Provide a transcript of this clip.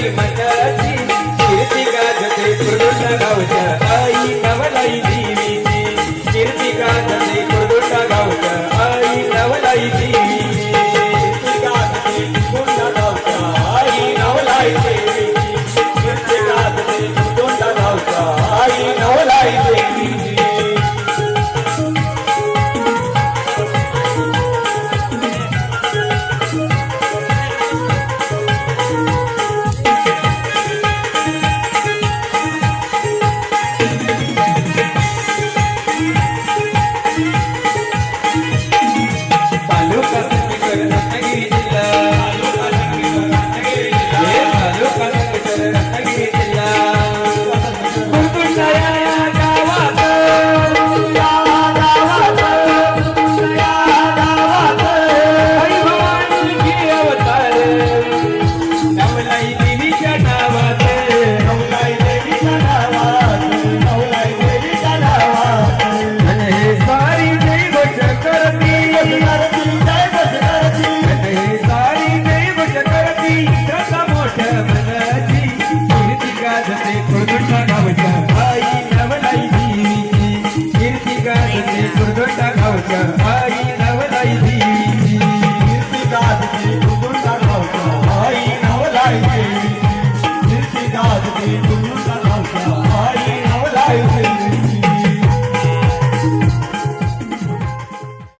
आई माझ्याची आई नवलाई